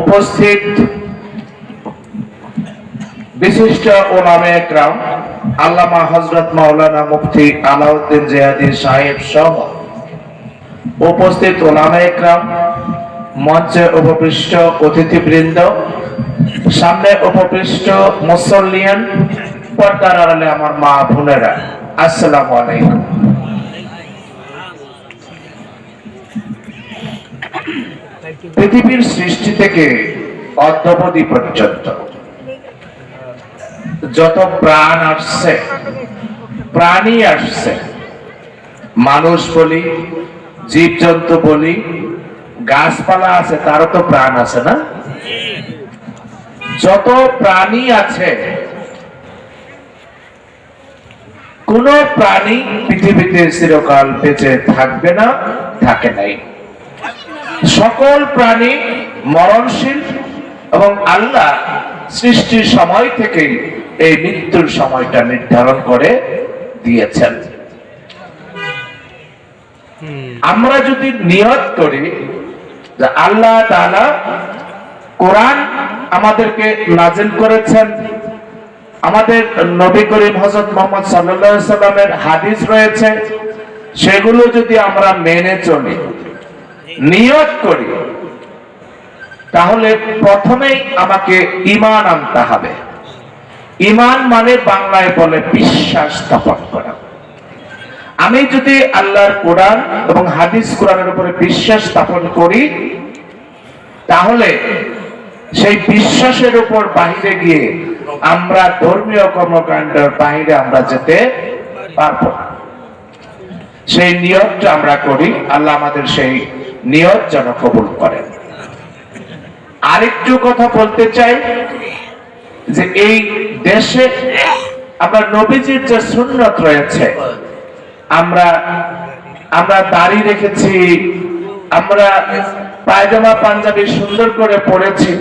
উপস্থিত বিশিষ্ট ওলামে একরাম আল্লামা হজরত মাওলানা মুফতি আলাউদ্দিন জিয়াদি সাহেব সহ উপস্থিত ওলামে একরাম, মঞ্চে উপপৃষ্ট অতিথিবৃন্দ, সামনে উপপৃষ্ট মুসল্লিয়ান, পর্দার আড়ালে আমার মা বোনেরা, আসসালামু আলাইকুম। পৃথিবীর সৃষ্টি থেকে অদ্যবধি পর্যন্ত। যত প্রাণ আসছে, প্রাণী আসছে, মানুষ বলি, জীবজন্তু বলি, গাছপালা আছে, তারও তো প্রাণ আছে না? যত প্রাণী আছে, কোন প্রাণী পৃথিবীতে চিরকাল বেঁচে থাকবে না, থাকে নাই। সকল প্রাণী মরণশীল এবং আল্লাহ সৃষ্টির সময় থেকেই এই মৃত্যুর সময়টা নির্ধারণ করে দিয়েছেন। আমরা যদি নিয়ত করি যে আল্লাহ তাআলা কোরআন আমাদেরকে নাজিল করেছেন, আমাদের নবী করিম হজরত মোহাম্মদ সাল্লাল্লাহু সাল্লামের হাদিস রয়েছে, সেগুলো যদি আমরা মেনে চলি নিয়ত করি, তাহলে প্রথমেই আমাকে ইমান আনতে হবে। ইমান মানে বাংলায় বলে বিশ্বাস স্থাপন করা। আমি যদি আল্লাহর কোরআন এবং হাদিস কোরআনের উপরে বিশ্বাস স্থাপন করি, তাহলে সেই বিশ্বাসের উপর বাহিরে গিয়ে আমরা ধর্মীয় কর্মকাণ্ডের বাহিরে আমরা যেতে পারব সেই নিয়তটা আমরা করি, আল্লাহ আমাদের সেই নিয়ত যেন কবুল করেন আরেকটু কথা বলতে চাই যে এই দেশে আমরা নবীজির যে সুন্নত রয়েছে, আমরা আমরা দাড়ি রেখেছি, আমরা পায়জামা পাঞ্জাবি সুন্দর করে পরেছি।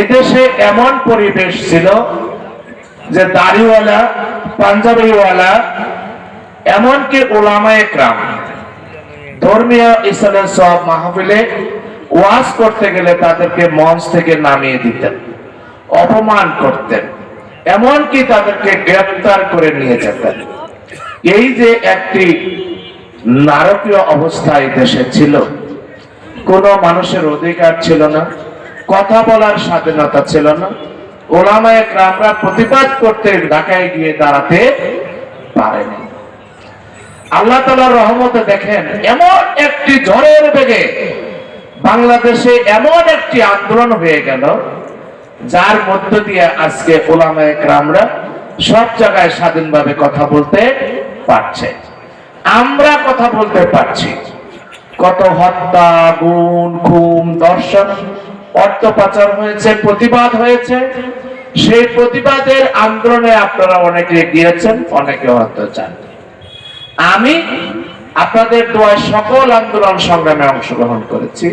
এদেশে এমন পরিবেশ ছিল যে দাড়িওয়ালা, পাঞ্জাবিওয়ালা, এমনকি ওলামায়ে ক্রাম ধর্মীয় ইসলামের সব মাহফিলে ওয়াজ করতে গেলে তাদেরকে মঞ্চ থেকে নামিয়ে দিতেন, অপমান করতেন, এমনকি তাদেরকে গ্রেফতার করে নিয়ে যেতেন। এই যে একটি নারকীয় অবস্থা এই দেশে ছিল, কোন মানুষের অধিকার ছিল না, কথা বলার স্বাধীনতা ছিল না, ওলামায়ে গ্রামরা প্রতিবাদ করতে ঢাকায় গিয়ে দাঁড়াতে পারেনি। আল্লাহ তালার রহমতে দেখেন, এমন একটি ঝড়ের বেগে বাংলাদেশে এমন একটি আন্দোলন হয়ে গেল, যার মধ্য দিয়ে আজকে ওলামায়ে গ্রামরা সব জায়গায় স্বাধীনভাবে কথা বলতে পারছে। আমরা কথা বলতে পারছি। কত হত্যা গুণ খুন দর্শন অর্থ পাচার হয়েছে, প্রতিবাদ হয়েছে। সেই প্রতিবাদের আন্দোলনে আপনারা অনেকে গিয়েছেন, অনেকে হয়তো চান আমি আপনাদের দোয়ায় সকল আন্দোলন সংগ্রামে অংশগ্রহণ করেছি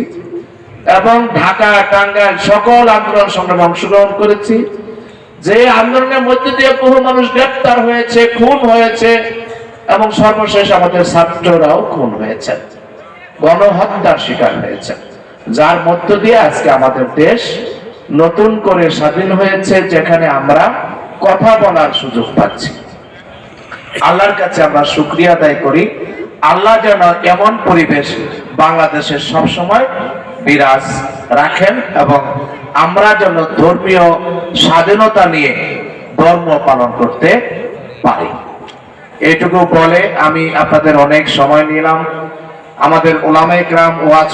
এবং ঢাকা, টাঙ্গাইল সকল আন্দোলন সংগ্রামে অংশগ্রহণ করেছি। যে আন্দোলনের মধ্যে দিয়ে বহু মানুষ গ্রেপ্তার হয়েছে, খুন হয়েছে এবং সর্বশেষ আমাদের ছাত্ররাও খুন হয়েছে, গণহত্যার শিকার হয়েছে। যার মধ্য দিয়ে আজকে আমাদের দেশ নতুন করে স্বাধীন হয়েছে, যেখানে আমরা কথা বলার সুযোগ পাচ্ছি। আল্লাহর কাছে আমরা শুক্রিয়া আদায় করি। আল্লাহ যেন এমন পরিবেশ বাংলাদেশের সব সময় বিরাজ রাখেন এবং আমরা যেন ধর্মীয় স্বাধীনতা নিয়ে ধর্ম পালন করতে পারি। এটুকু বলে আমি আপনাদের অনেক সময় নিলাম। আমাদের ওলামাই গ্রাম ওয়াজ